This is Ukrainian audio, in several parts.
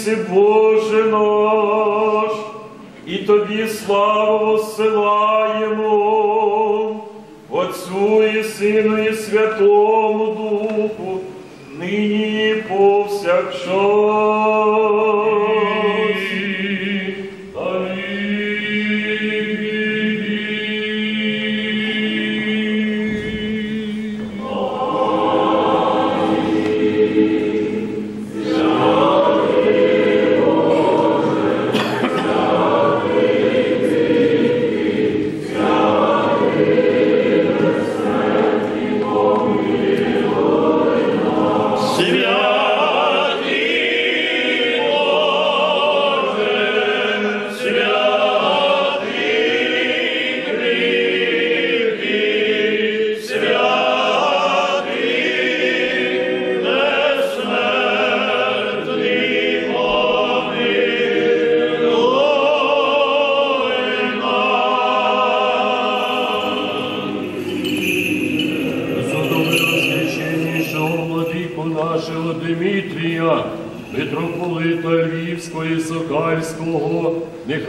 esse povo.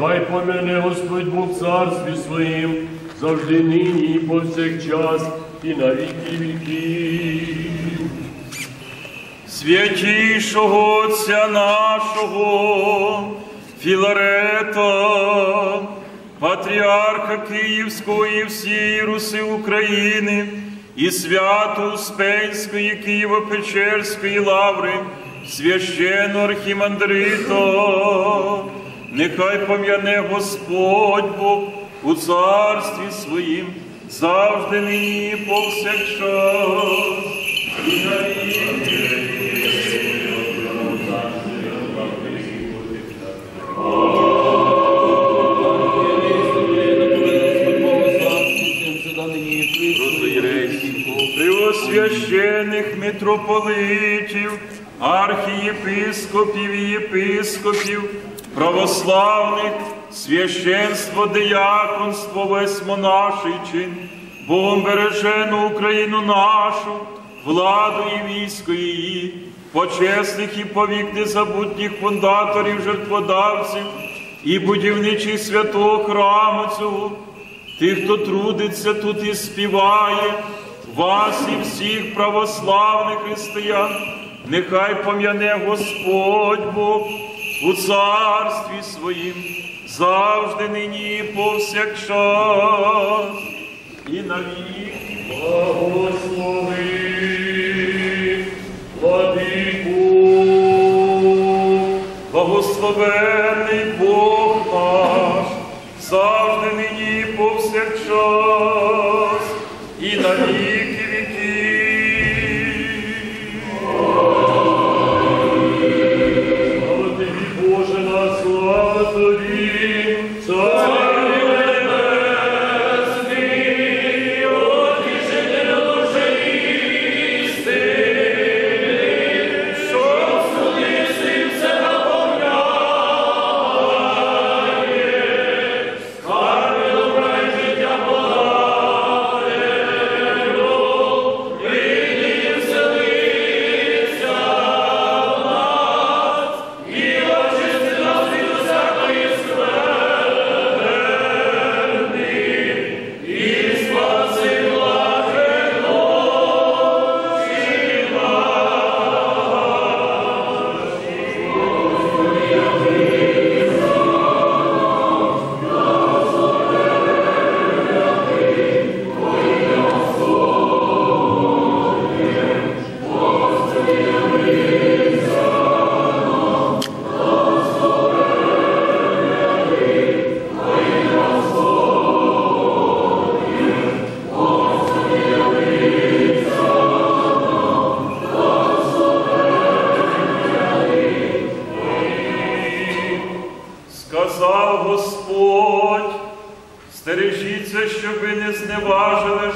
Нехай помяне Господь Бог царстві своїм, завжди нині і повсякчас, і на віки віків. святішого Отця нашого, Філарета, патріарха Київського і всієї Руси України, і свято Успенської Києво-Печерської лаври, священного архімандрита, нехай пом'яне Господь Бог у царстві своїм, завжди нині повсякчас. І на віки Преосвящених митрополитів, архієпископів і єпископів, православних, священство, дияконство, весь монаший чин, Богом бережену Україну нашу, владу і військо її, почесних і повік незабутніх фундаторів, жертводавців і будівничих святого храму цього, тих, хто трудиться тут і співає, вас і всіх православних християн, нехай пом'яне Господь Бог у царстві своїм, завжди нині повсякчас, і навік Благослови, владику, Благословенний Бог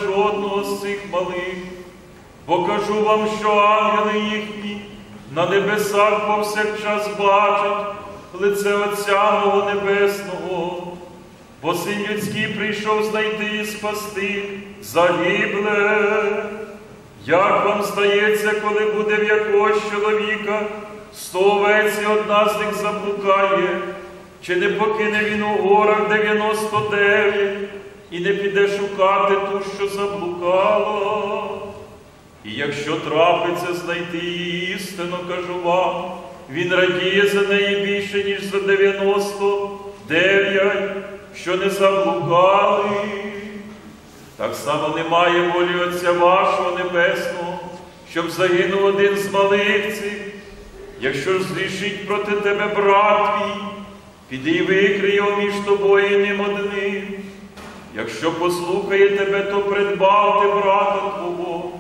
жодного з цих малих. Бо кажу вам, що ангели їхні на небесах повсякчас бачать лице Отця мого Небесного, бо син людський прийшов знайти і спасти загибле. Як вам здається, коли буде в якогось чоловіка сто овець і одна з них заблукає, чи не покине він у горах 99 і не піде шукати ту, що заблукала? І якщо трапиться знайти її істину, кажу вам, він радіє за неї більше, ніж за 99, що не заблукали. Так само немає волі Отця вашого Небесного, щоб загинув один з малих цих. Якщо ж зрішить проти тебе брат твій, піди й викрий його між тобою і ним одним. Якщо послухає тебе, то придбав ти брата твого.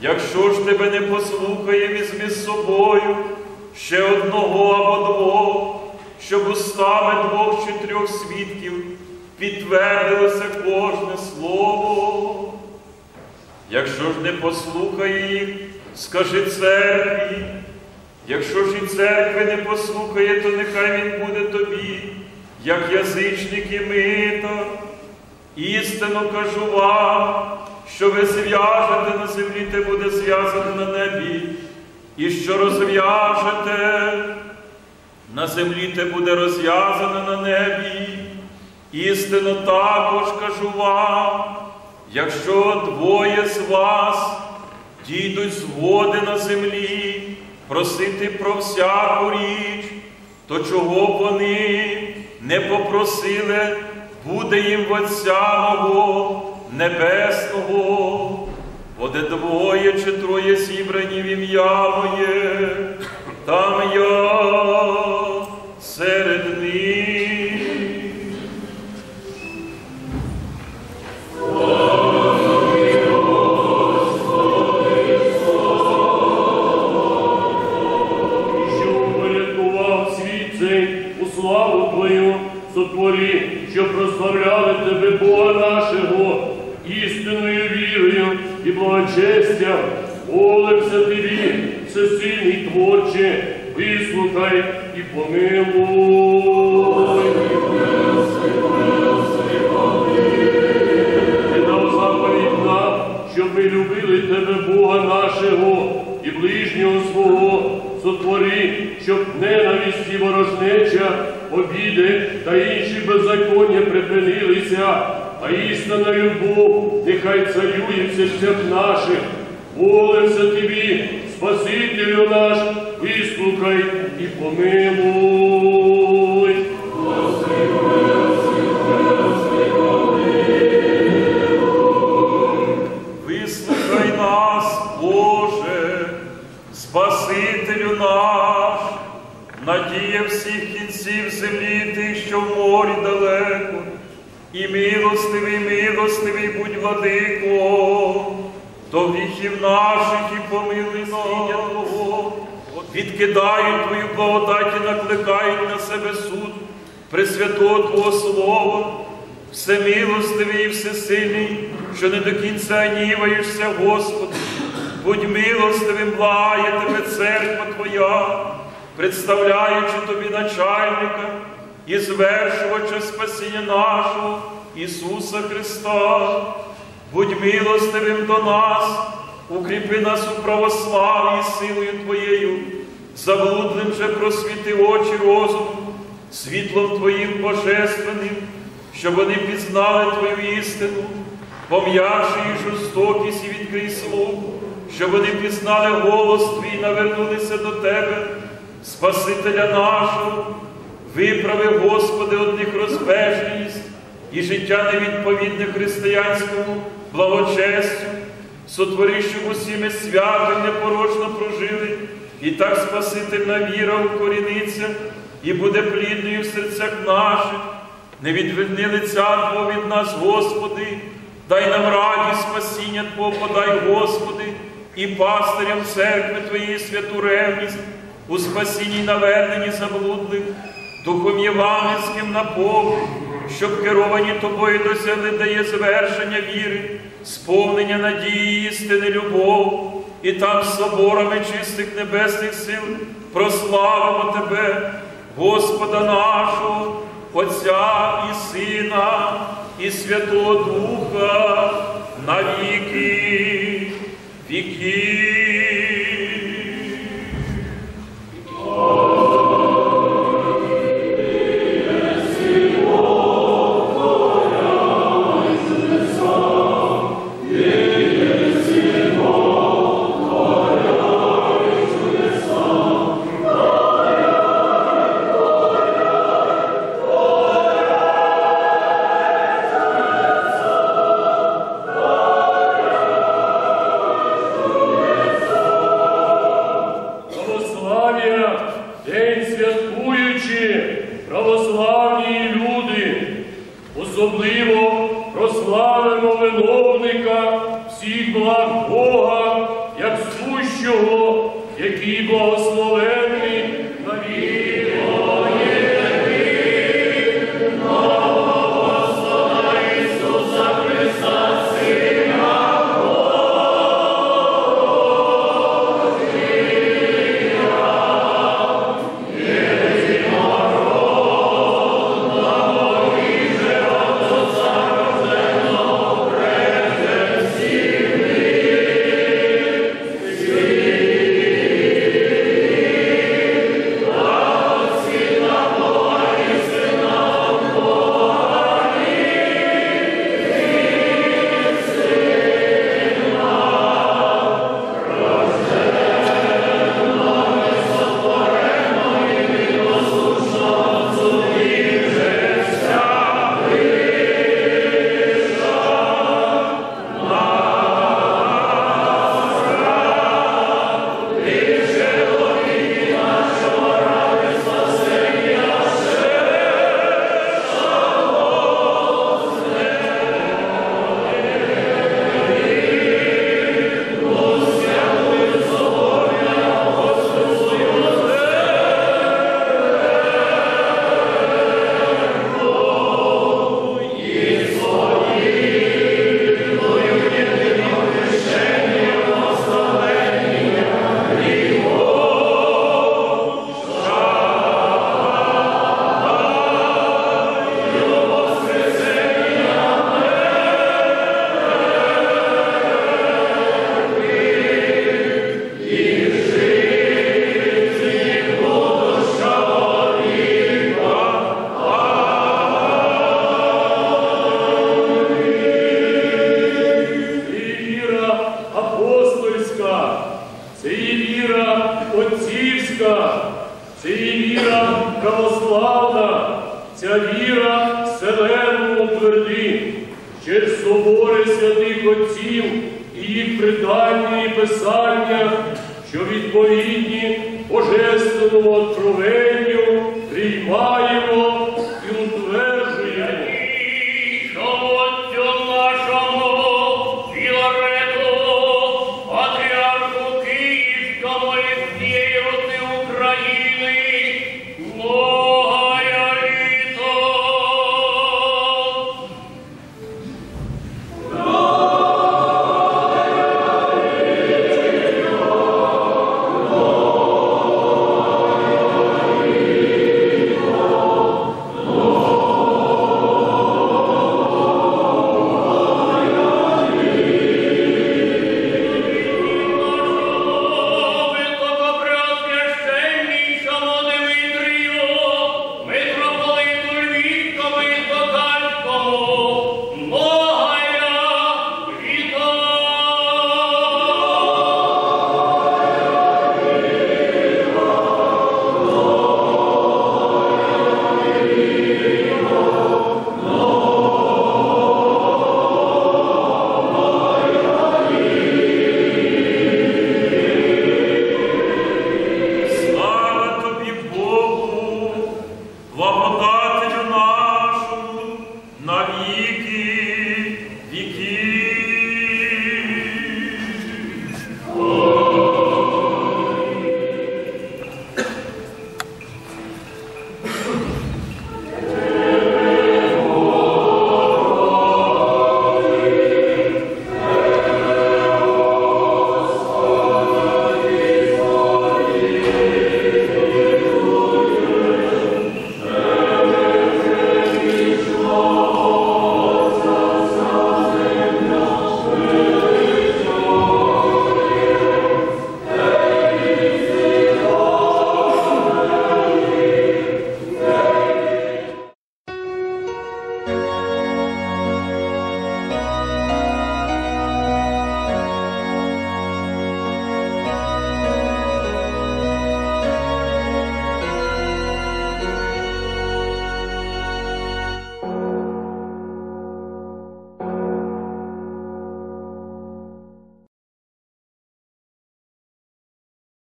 Якщо ж тебе не послухає, візьми з собою ще одного або двох, щоб устами двох чи трьох свідків підтвердилося кожне слово. Якщо ж не послухає їх, скажи церкві. Якщо ж і церкви не послухає, то нехай він буде тобі, як язичник і мита. Істинно кажу вам, що ви зв'яжете на землі, те буде зв'язане на небі, і що розв'яжете на землі, те буде розв'язане на небі. Істинно також кажу вам, якщо двоє з вас дійдуть згоди на землі, просити про всяку річ, то чого б вони не попросили, буде їм в Отця мого Небесного, буде двоє чи троє зібрані в ім'я моє, там я серед щоб ненависть і ворожнеча, обіди та інші беззаконня припинилися, а істина любов нехай царює в наших. Молився тобі, Спасителю наш, вислухай і помилуй. І милостивий, милостивий будь владико, до гріхів наших і помилуй сіння Твого, відкидають Твою благодать і накликають на себе суд, Пресвятого Твого Слова, всемилостивий і всесильний, що не до кінця гніваєшся, Господи, будь милостивим, благає тебе церква Твоя, представляючи тобі начальника і звершувача спасіння нашого Ісуса Христа. Будь милостивим до нас, укріпи нас у православі силою Твоєю, заблудлим же просвіти очі розуму, світлом Твоїм божественним, щоб вони пізнали Твою істину, пом'явши її жорстокість і відкрий слух, щоб вони пізнали голос Твій, навернулися до Тебе, Спасителя нашого, виправи, Господи, одних розбежність і життя невідповідне християнському благочестю, сотвори, щоб усі ми свято і непорочно прожили, і так Спасительна віра укоріниться і буде плідною в серцях наших. Не відверни лиця Твого від нас, Господи, дай нам радість спасіння Твого, подай, Господи, і пастирям церкви Твоєї святу ревність, у спасінні наверненні заблудлих, Духом Євангельським наповни, щоб керовані тобою досягли дає звершення віри, сповнення надії, істини, любов, і там соборами чистих небесних сил прославимо Тебе, Господа нашого, Отця і Сина, і Святого Духа на віки віків. Особливо прославимо виновника всіх благ Бога, як сущого, який благословений православна, ця віра вселенну тверди, через собори святих отців і їх предання і писання, що відповідні Божественному откровенню приймаємо і утверджуємо.